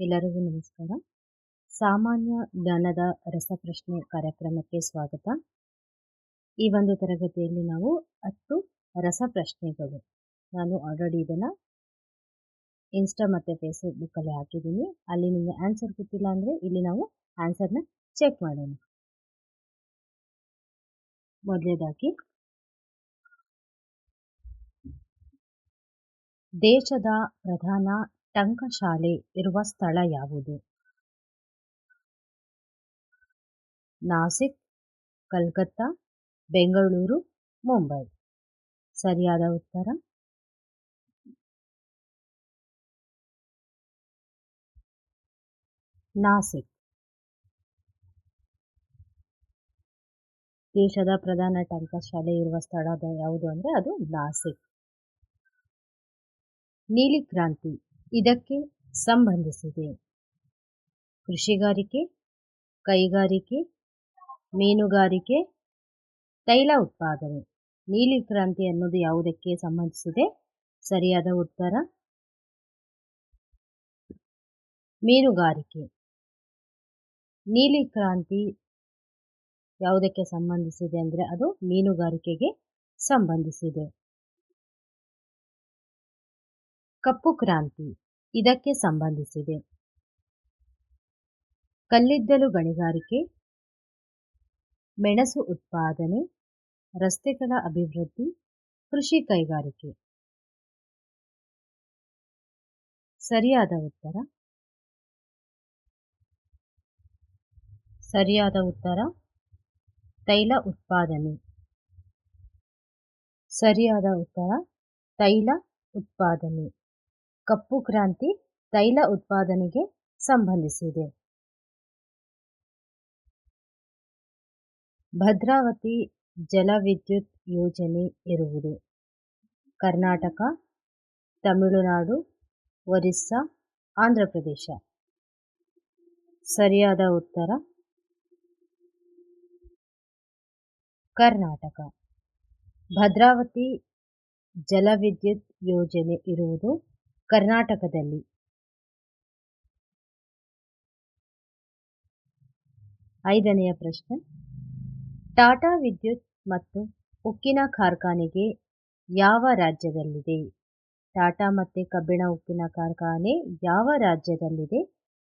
ಎಲ್ಲರಿಗೂ ನಮಸ್ಕಾರ. ಸಾಮಾನ್ಯ ಜ್ಞಾನದ ರಸಪ್ರಶ್ನೆ ಕಾರ್ಯಕ್ರಮಕ್ಕೆ ಸ್ವಾಗತ. ಈ ಒಂದು ತರಗತಿಯಲ್ಲಿ ನಾವು ಹತ್ತು ರಸಪ್ರಶ್ನೆಗಳು. ನಾನು ಆಲ್ರೆಡಿ ಇದನ್ನು ಇನ್ಸ್ಟಾ ಮತ್ತು ಫೇಸ್ಬುಕ್ಕಲ್ಲಿ ಹಾಕಿದ್ದೀನಿ. ಅಲ್ಲಿ ನಿಮಗೆ ಆನ್ಸರ್ ಗೊತ್ತಿಲ್ಲ ಅಂದರೆ ಇಲ್ಲಿ ನಾವು ಆನ್ಸರ್ನ ಚೆಕ್ ಮಾಡೋಣ. ಮೊದಲೇದಾಗಿ. ದೇಶದ ಪ್ರಧಾನ ಟಂಕಶಾಲೆ ಇರುವ ಸ್ಥಳ ಯಾವುದು? ನಾಸಿಕ್, ಕಲ್ಕತ್ತಾ, ಬೆಂಗಳೂರು, ಮುಂಬೈ. ಸರಿಯಾದ ಉತ್ತರ? ನಾಸಿಕ್. ದೇಶದ ಪ್ರಧಾನ ಟಂಕಶಾಲೆ ಇರುವ ಸ್ಥಳ ಯಾವುದು ಅಂದರೆ ಅದು ನಾಸಿಕ್. ನೀಲಿ ಕ್ರಾಂತಿ. ಇದಕ್ಕೆ ಸಂಬಂಧಿಸಿದೆ. ಕೃಷಿಗಾರಿಕೆ, ಕೈಗಾರಿಕೆ, ಮೀನುಗಾರಿಕೆ, ತೈಲ ಉತ್ಪಾದನೆ. ನೀಲಿ ಕ್ರಾಂತಿ ಅನ್ನೋದು ಯಾವುದಕ್ಕೆ ಸಂಬಂಧಿಸಿದೆ? ಸರಿಯಾದ ಉತ್ತರ? ಮೀನುಗಾರಿಕೆ. ನೀಲಿ ಕ್ರಾಂತಿ ಯಾವುದಕ್ಕೆ ಸಂಬಂಧಿಸಿದೆ ಅಂದರೆ ಅದು ಮೀನುಗಾರಿಕೆಗೆ ಸಂಬಂಧಿಸಿದೆ. ಕಪ್ಪು ಕ್ರಾಂತಿ. ಇದಕ್ಕೆ ಸಂಬಂಧಿಸಿದೆ. ಕಲ್ಲಿದ್ದಲು ಗಣಿಗಾರಿಕೆ, ಮೆಣಸು ಉತ್ಪಾದನೆ, ರಸ್ತೆಗಳ ಅಭಿವೃದ್ಧಿ, ಕೃಷಿ ಕೈಗಾರಿಕೆ. ಸರಿಯಾದ ಉತ್ತರ? ಸರಿಯಾದ ಉತ್ತರ? ತೈಲ ಉತ್ಪಾದನೆ. ಸರಿಯಾದ ಉತ್ತರ? ತೈಲ ಉತ್ಪಾದನೆ. ಕಪ್ಪು ಕ್ರಾಂತಿ ತೈಲ ಉತ್ಪಾದನೆಗೆ ಸಂಬಂಧಿಸಿದೆ. ಭದ್ರಾವತಿ ಜಲವಿದ್ಯುತ್ ಯೋಜನೆ ಇರುವುದು. ಕರ್ನಾಟಕ, ತಮಿಳುನಾಡು, ಒರಿಸ್ಸಾ, ಆಂಧ್ರ ಪ್ರದೇಶ. ಸರಿಯಾದ ಉತ್ತರ? ಕರ್ನಾಟಕ. ಭದ್ರಾವತಿ ಜಲವಿದ್ಯುತ್ ಯೋಜನೆ ಇರುವುದು ಕರ್ನಾಟಕದಲ್ಲಿ. ಐದನೆಯ ಪ್ರಶ್ನೆ. ಟಾಟಾ ವಿದ್ಯುತ್ ಮತ್ತು ಉಕ್ಕಿನ ಕಾರ್ಖಾನೆಗೆ ಯಾವ ರಾಜ್ಯದಲ್ಲಿದೆ? ಟಾಟಾ ಮತ್ತು ಕಬ್ಬಿಣ ಉಕ್ಕಿನ ಕಾರ್ಖಾನೆ ಯಾವ ರಾಜ್ಯದಲ್ಲಿದೆ?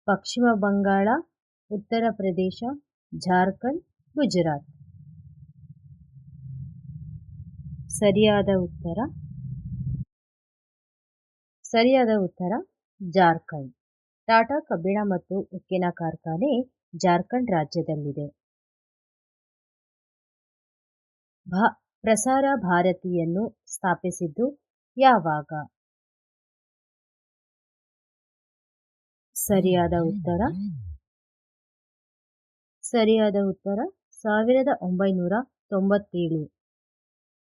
ಪಶ್ಚಿಮ ಬಂಗಾಳ, ಉತ್ತರ ಪ್ರದೇಶ, ಜಾರ್ಖಂಡ್, ಗುಜರಾತ್. ಸರಿಯಾದ ಉತ್ತರ. ಸರಿಯಾದ ಉತ್ತರ, ಜಾರ್ಖಂಡ್. ಟಾಟಾ ಕಬ್ಬಿಣ ಮತ್ತು ಉಕ್ಕಿನ ಕಾರ್ಖಾನೆ ಜಾರ್ಖಂಡ್ ರಾಜ್ಯದಲ್ಲಿದೆ. ಭಾ, ಪ್ರಸಾರ ಭಾರತಿಯನ್ನು ಸ್ಥಾಪಿಸಿದ್ದು ಯಾವಾಗ? ಸರಿಯಾದ ಉತ್ತರ? ಸರಿಯಾದ ಉತ್ತರ ಸಾವಿರದ ಒಂಬೈನೂರ ತೊಂಬತ್ತೇಳು.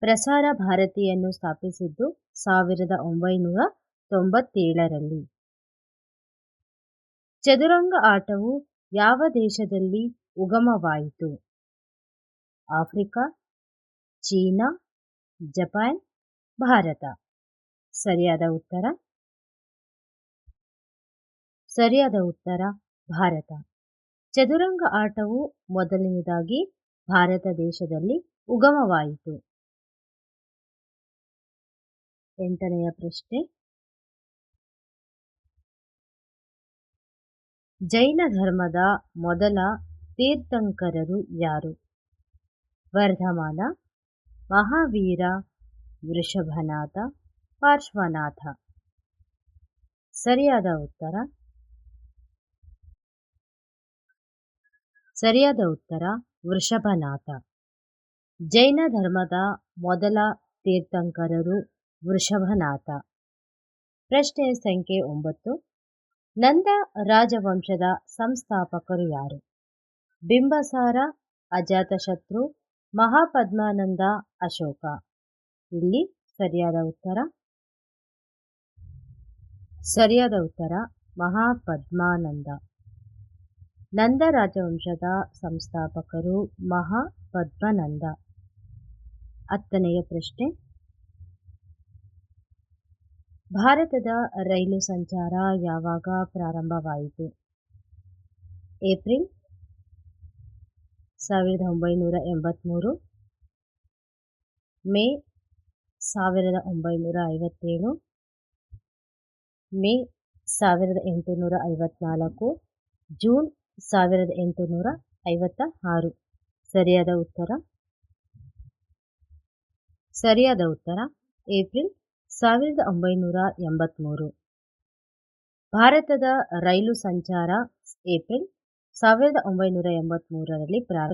ಪ್ರಸಾರ ಭಾರತಿಯನ್ನು ಸ್ಥಾಪಿಸಿದ್ದು ಸಾವಿರದ ಒಂಬೈನೂರ ತೊಂಬತ್ತೇಳರಲ್ಲಿ. ಚದುರಂಗ ಆಟವು ಯಾವ ದೇಶದಲ್ಲಿ ಉಗಮವಾಯಿತು? Africa, China, Japan, Bharat. ಸರಿಯಾದ ಉತ್ತರ? ಸರಿಯಾದ ಉತ್ತರ, ಭಾರತ. ಚದುರಂಗ ಆಟವು ಮೊದಲನೇದಾಗಿ ಭಾರತ ದೇಶದಲ್ಲಿ ಉಗಮವಾಯಿತು. ಎಂಟನೆಯ ಪ್ರಶ್ನೆ. ಜೈನ ಧರ್ಮದ ಮೊದಲ ತೀರ್ಥಂಕರರು ಯಾರು? ವರ್ಧಮಾನ, ಮಹಾವೀರ, ವೃಷಭನಾಥ, ಪಾರ್ಶ್ವನಾಥ. ಸರಿಯಾದ ಉತ್ತರ? ಸರಿಯಾದ ಉತ್ತರ, ವೃಷಭನಾಥ. ಜೈನ ಧರ್ಮದ ಮೊದಲ ತೀರ್ಥಂಕರರು ವೃಷಭನಾಥ. ಪ್ರಶ್ನೆ ಸಂಖ್ಯೆ ಒಂಬತ್ತು. ನಂದ ರಾಜವಂಶದ ಸಂಸ್ಥಾಪಕರು ಯಾರು? ಬಿಂಬಸಾರ, ಅಜಾತಶತ್ರು, ಮಹಾಪದ್ಮಾನಂದ, ಅಶೋಕ. ಇಲ್ಲಿ ಸರಿಯಾದ ಉತ್ತರ? ಸರಿಯಾದ ಉತ್ತರ, ಮಹಾಪದ್ಮಾನಂದ. ನಂದ ರಾಜವಂಶದ ಸಂಸ್ಥಾಪಕರು ಮಹಾಪದ್ಮನಂದ. ಹತ್ತನೆಯ ಪ್ರಶ್ನೆ. ಭಾರತದ ರೈಲು ಸಂಚಾರ ಯಾವಾಗ ಪ್ರಾರಂಭವಾಯಿತು? ಏಪ್ರಿಲ್ ಸಾವಿರದ ಒಂಬೈನೂರ ಎಂಬತ್ತ್ಮೂರು ಮೇ ಸಾವಿರದ ಒಂಬೈನೂರ ಐವತ್ತೇಳು, ಮೇ ಸಾವಿರದ ಎಂಟುನೂರ ಐವತ್ನಾಲ್ಕು, ಜೂನ್ ಸಾವಿರದ ಎಂಟುನೂರ ಐವತ್ತ ಆರು ಸರಿಯಾದ ಉತ್ತರ? ಸರಿಯಾದ ಉತ್ತರ? ಏಪ್ರಿಲ್ ಸಾವಿರದ ಒಂಬೈನೂರ ಎಂಬತ್ತ್ಮೂರು ಭಾರತದ ರೈಲು ಸಂಚಾರ ಏಪ್ರಿಲ್ ಸಾವಿರದ ಒಂಬೈನೂರ ಎಂಬತ್ತ್ಮೂರರಲ್ಲಿ ಪ್ರಾರಂಭ